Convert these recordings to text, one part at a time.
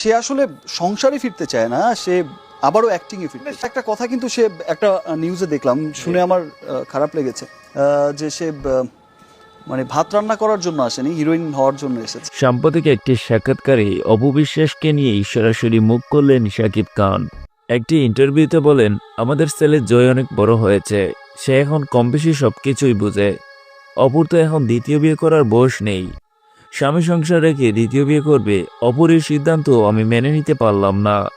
সে আসলে সংসারে ফিরতে চায় না সে আবারও অ্যাক্টিং এ ফিরতে। একটা কথা কিন্তু সে একটা নিউজে দেখলাম শুনে আমার খারাপ লেগেছে যে সে মানে ভাত রান্না করার জন্য আসেনি হিরোইন হওয়ার জন্য এসেছে। সাম্প্রতিক একটি সাক্ষাৎকারে অপবিশ্বাসকে নিয়ে সরাসরি মুখ করলেন শাকিব খান। একটি ইন্টারভিউতে বলেন আমাদের ছেলের জয় অনেক বড় হয়েছে সে এখন কম বেশি সব কিছুই বুঝে। অপুর তো এখন দ্বিতীয় বিয়ে করার বয়স নেই। স্বামী সংসার রেখে দ্বিতীয় বিয়ে করবে, অপরের সিদ্ধান্ত আমি মেনে নিতে পারলাম না।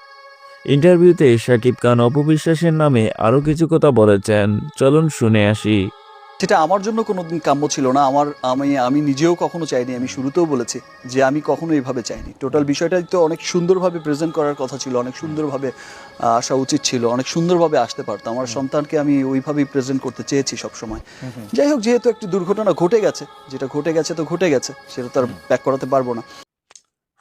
ইন্টারভিউতে শাকিব খান অপবিশ্বাসের নামে আরও কিছু কথা বলেছেন। চলুন শুনে আসি। সেটা আমার জন্য কোনোদিন কাম্য ছিল না আমার আমি আমি নিজেও কখনো চাইনি আমি শুরুতেও বলেছি যে আমি কখনো এইভাবে চাইনি। টোটাল বিষয়টাই তো অনেক সুন্দরভাবে প্রেজেন্ট করার কথা ছিল অনেক সুন্দরভাবে আসা উচিত ছিল অনেক সুন্দরভাবে আসতে পারতো। আমার সন্তানকে আমি ওইভাবেই প্রেজেন্ট করতে চেয়েছি সবসময়। যাই হোক যেহেতু একটি দুর্ঘটনা ঘটে গেছে যেটা ঘটে গেছে তো ঘটে গেছে সেটা তো আর ব্যাক করাতে পারব না।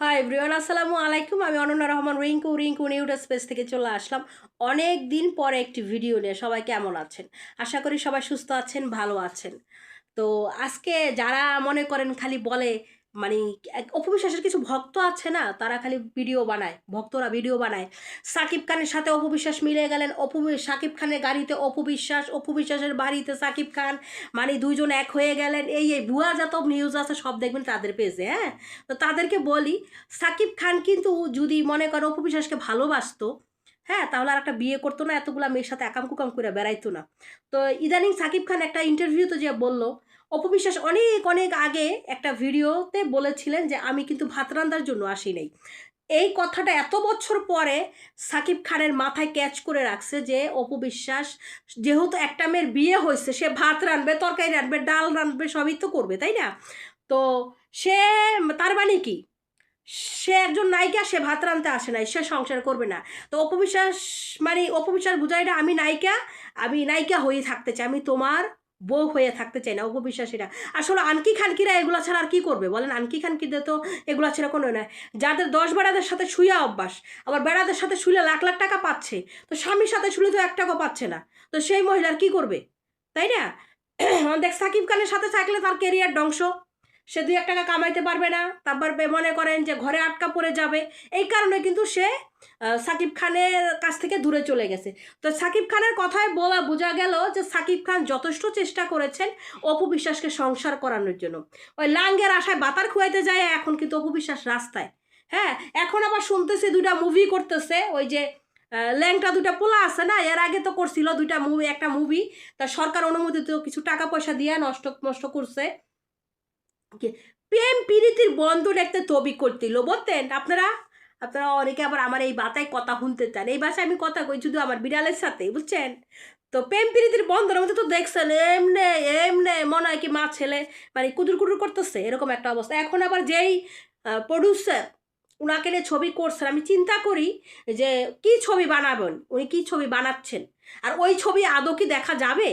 হাই ব্রিয়ান আসসালামু আলাইকুম আমি অনন্যা রহমান, রিঙ্কু রিঙ্কু নিউটা স্পেস থেকে চলে আসলাম। অনেক দিন পরে একটি ভিডিও নিয়ে সবাই কেমন আছেন? আশা করি সবাই সুস্থ আছেন, ভালো আছেন। তো আজকে যারা মনে করেন খালি বলে মানে অপবিশ্বাসের কিছু ভক্ত আছে না, তারা খালি ভিডিও বানায়, ভক্তরা ভিডিও বানায়। সাকিব খানের সাথে অপবিশ্বাস মিলে গেলেন অপু সাকিব খানের গাড়িতে অপবিশ্বাস, অপবিশ্বাসের বাড়িতে সাকিব খান মানে দুইজন এক হয়ে গেলেন। এই এই ভুয়া যত নিউজ আছে, সব দেখবেন তাদের পেজে হ্যাঁ? তো তাদেরকে বলি, সাকিব খান কিন্তু যদি মনে করো অপু বিশ্বাসকে ভালোবাসতো হ্যাঁ তাহলে আর একটা বিয়ে করতো না, এতগুলা মেয়ের সাথে একাম কুকাম করে বেড়াইতো না। তো ইদানিং সাকিব খান একটা ইন্টারভিউতে যে বলল অপবিশ্বাস অনেক অনেক আগে একটা ভিডিওতে বলেছিলেন যে, আমি কিন্তু ভাত রান্নার জন্য আসি নাই। এই কথাটা এত বছর পরে সাকিব খানের মাথায় ক্যাচ করে রাখছে যে অপবিশ্বাস যেহেতু একটা মেয়ের বিয়ে হয়েছে, সে ভাত রানবে তরকারি রানবে ডাল রানবে সবই তো করবে, তাই না? তো সে, তার মানে কি? সে একজন নায়িকা, সে ভাত রানতে আসে নাই, সে সংসার করবে না। তো অপবিশ্বাস মানে অপবিশ্বাস বুঝাইটা আমি নায়িকা আমি নায়িকা হয়ে থাকতে চাই, আমি তোমার বউ হয়ে থাকতে চাই না, অপবিশ্বাসীরা। আসলে আনকি খানকিরা এগুলো ছাড়া আর কি করবে? বলেন, আনকি খানকিদের তো এগুলো ছাড়া কোনো নয় যাদের দশ বেড়াদের সাথে শুয়ে অভ্যাস, আবার বেড়াদের সাথে শুলে লাখ লাখ টাকা পাচ্ছে, তো স্বামীর সাথে শুলে তো এক টাকা পাচ্ছে না। তো সেই মহিলার কি করবে? তাই না? দেখ, সাকিব খানের সাথে থাকলে তার কেরিয়ার ধ্বংস। সে দুই এক টাকা কামাইতে পারবে না। তারপর মনে করেন যে ঘরে আটকা পড়ে যাবে। এই কারণে কিন্তু সে সাকিব খানের কাছ থেকে দূরে চলে গেছে। তো সাকিব খানের কথায় বলা, বোঝা গেল যে সাকিব খান যথেষ্ট চেষ্টা করেছেন অপু বিশ্বাসকে সংসার করানোর জন্য। ওই লাঙ্গের আশায় বাতার খুয়াইতে যায়, এখন কিন্তু অপু বিশ্বাস রাস্তায়। হ্যাঁ এখন আবার শুনতেছি দুইটা মুভি করতেছে। ওই যে ল্যাংটা দুইটা পোলা আছে না, এর আগে তো করছিল দুইটা মুভি একটা মুভি তা সরকার অনুমোদিত কিছু টাকা পয়সা দিয়ে নষ্ট নষ্ট করছে। প্রেম প্রীতির বন্ধ দেখতে তবি করতিল বলতেন। আপনারা আপনারা অনেকে আবার আমার এই বাতায় কথা শুনতে চান। এই ভাষায় আমি কথা কই শুধু আমার বিড়ালের সাথে, বুঝছেন? তো প্রেম প্রীতির বন্ধের মধ্যে তো দেখছেন, এমনে এমনে মনে হয় কি মা ছেলে মানে কুদুর কুদুর করতেছে, এরকম একটা অবস্থা। এখন আবার যেই প্রডিউসার ওনাকে নিয়ে ছবি করছেন, আমি চিন্তা করি যে কি ছবি বানাবেন, উনি কি ছবি বানাচ্ছেন? আর ওই ছবি আদৌ কি দেখা যাবে?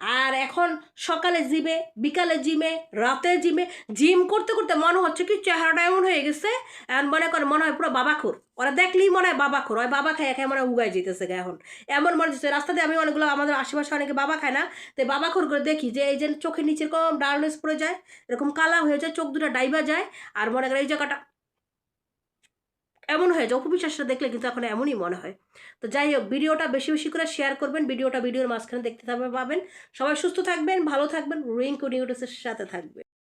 আর এখন সকালে জিমে, বিকালে জিমে, রাতে জিমে, জিম করতে করতে মনে হচ্ছে কি চেহারাটা এমন হয়ে গেছে এখন মনে করে মনে হয় পুরো বাবাখোর। ওরা দেখলেই মনে হয় বাবাখোর, ওই বাবা খায় একে মনে হয় উগাই যেতেছে এখন। এমন মনে হচ্ছে রাস্তাতে আমি অনেকগুলো আমাদের আশেপাশে অনেকে বাবা খায় না, তো বাবাখোর করে দেখি যে এই যে চোখের নিচের কম ডার্কনেস পড়ে যায়, এরকম কালা হয়ে যায়, চোখ দুটো ডাইবা যায়, আর মনে করে এই জায়গাটা এমন হয় যে অপবিশ্বাসটা দেখলে কিন্তু এখন এমনই মনে হয়। তো যাই হোক, ভিডিওটা বেশি বেশি করে শেয়ার করবেন, ভিডিওটা ভিডিওর মাঝখানে দেখতে পাবেন। সবাই সুস্থ থাকবেন, ভালো থাকবেন, রিঙ্কু নিউডেসের সাথে থাকবেন